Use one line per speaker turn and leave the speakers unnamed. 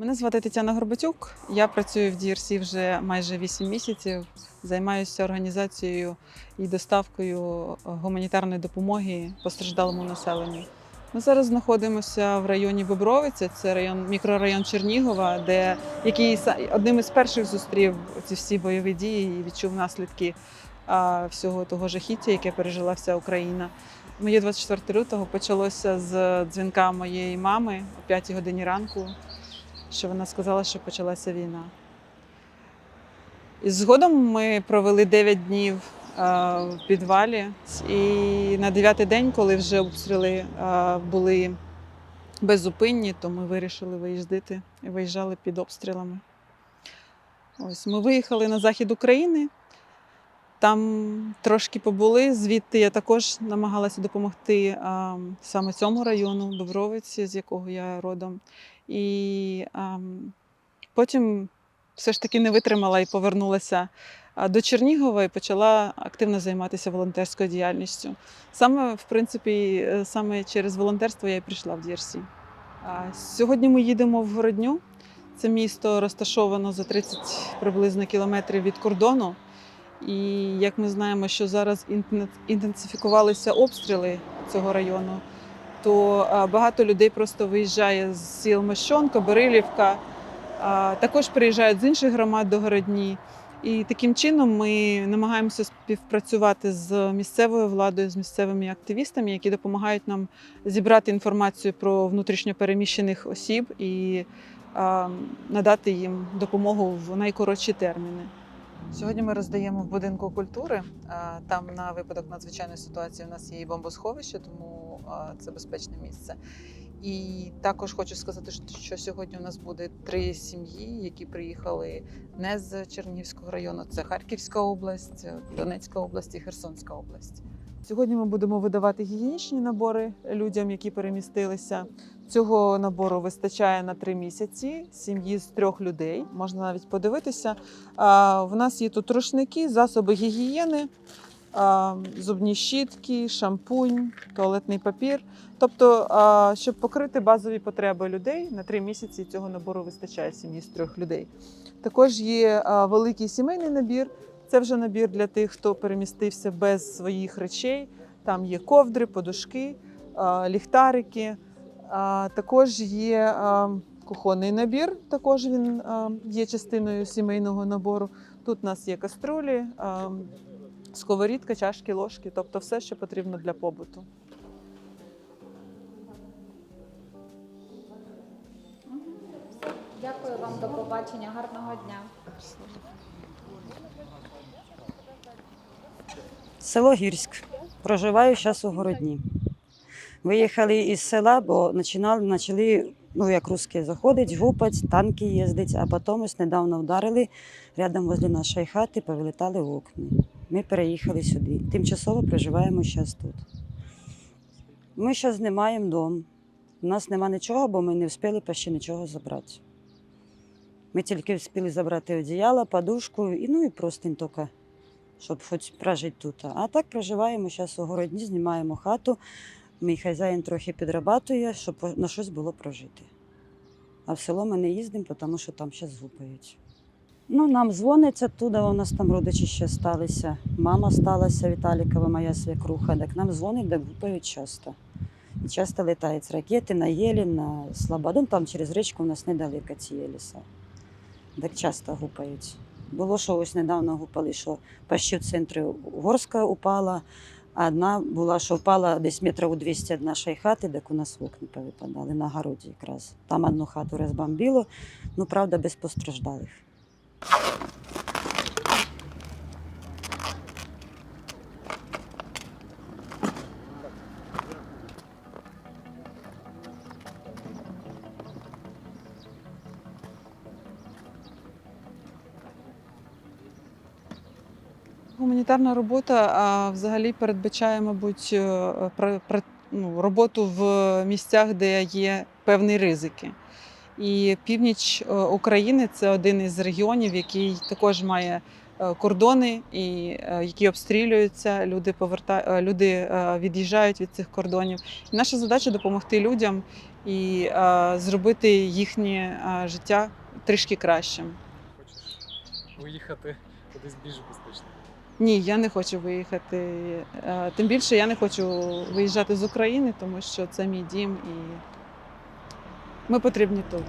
Мене звати Тетяна Горбатюк. Я працюю в DRC вже майже 8 місяців. Займаюся організацією і доставкою гуманітарної допомоги постраждалому населенню. Ми зараз знаходимося в районі Бобровиця, це район, мікрорайон Чернігова, де який одним із перших зустрів ці всі бойові дії і відчув наслідки а, всього того жахіття, яке пережила вся Україна. Моє 24 лютого почалося з дзвінка моєї мами о 5 годині ранку що вона сказала, що почалася війна. І згодом ми провели 9 днів е, в підвалі. І на дев'ятий день, коли вже обстріли е, були беззупинні, то ми вирішили виїздити і виїжджали під обстрілами. Ось ми виїхали на захід України. Там трошки побули. Звідти я також намагалася допомогти а, саме цьому району, Бобровиці, з якого я родом. І а, потім все ж таки не витримала і повернулася до Чернігова і почала активно займатися волонтерською діяльністю. Саме, в принципі, е, саме через волонтерство я і прийшла в DRC. А, Сьогодні ми їдемо в Городню. Це місто розташовано за 30 приблизно кілометрів від кордону. І як ми знаємо, що зараз інтенсифікувалися обстріли цього району, то багато людей просто виїжджає з сіл Мощонка, Борилівка, також приїжджають з інших громад до Городні. І таким чином ми намагаємося співпрацювати з місцевою владою, з місцевими активістами, які допомагають нам зібрати інформацію про внутрішньопереміщених осіб і надати їм допомогу в найкоротші терміни. Сьогодні ми роздаємо в будинку культури. Там на випадок надзвичайної ситуації у нас є і бомбосховище, тому це безпечне місце. І також хочу сказати, що сьогодні у нас буде три сім'ї, які приїхали не з Чернігівського району. Це Харківська область, Донецька область і Херсонська область. Сьогодні ми будемо видавати гігієнічні набори людям, які перемістилися. Цього набору вистачає на три місяці сім'ї з трьох людей. Можна навіть подивитися. В нас є тут рушники, засоби гігієни, зубні щітки, шампунь, туалетний папір. Тобто, щоб покрити базові потреби людей на три місяці цього набору вистачає сім'ї з трьох людей. Також є великий сімейний набір. Це вже набір для тих, хто перемістився без своїх речей. Там є ковдри, подушки, ліхтарики. Також є кухонний набір, також він є частиною сімейного набору. Тут у нас є каструлі, сковорідка, чашки, ложки, тобто все, що потрібно для побуту.
Дякую вам, до побачення, гарного дня.
Село Гірськ. Проживаю зараз у Городні. Виїхали із села, бо починали, почали, ну як русські, заходить, гупать, танки їздять, а потім ось недавно вдарили рядом возле нашої хати, повилітали окна. Ми переїхали сюди. Тимчасово проживаємо зараз тут. Ми зараз знімаємо дом. У нас нема нічого, бо ми не встигли ще нічого забрати. Ми тільки встигли забрати одіяло, подушку і ну і простинь тільки щоб хоч прожити тут. А так проживаємо зараз у городні, знімаємо хату. Мій хазяїн трохи підрабатує, щоб на щось було прожити. А в село ми не їздимо, тому що там ще згупають. Ну, нам дзвонять оттуда, у нас там родичі ще сталися. Мама сталася Віталікова, моя свекруха. Так нам дзвонять, так гупають часто. І часто літають ракети на Єлі, на Слободу. Там через річку у нас недалеко ці Єліса. Так часто гупають. Було, що ось недавно гупали, що почти в центрі горська упала, а одна була, що впала десь метрів у 200 від нашої хати, так у нас вікна повипадали на городі якраз. Там одну хату розбомбило, ну правда, без постраждалих.
Гуманітарна робота взагалі передбачає, мабуть, е, ну, роботу в місцях, де є певні ризики. І північ е, України це один із регіонів, який також має е, кордони, і які обстрілюються. Люди поверта... люди від'їжджають від цих кордонів. І наша задача допомогти людям і зробити їхнє життя трішки кращим.
Виїхати кудись більш безпечно?
Ні, я не хочу виїхати. Е, Тим більше я не хочу виїжджати з України, тому що це мій дім і ми потрібні тут.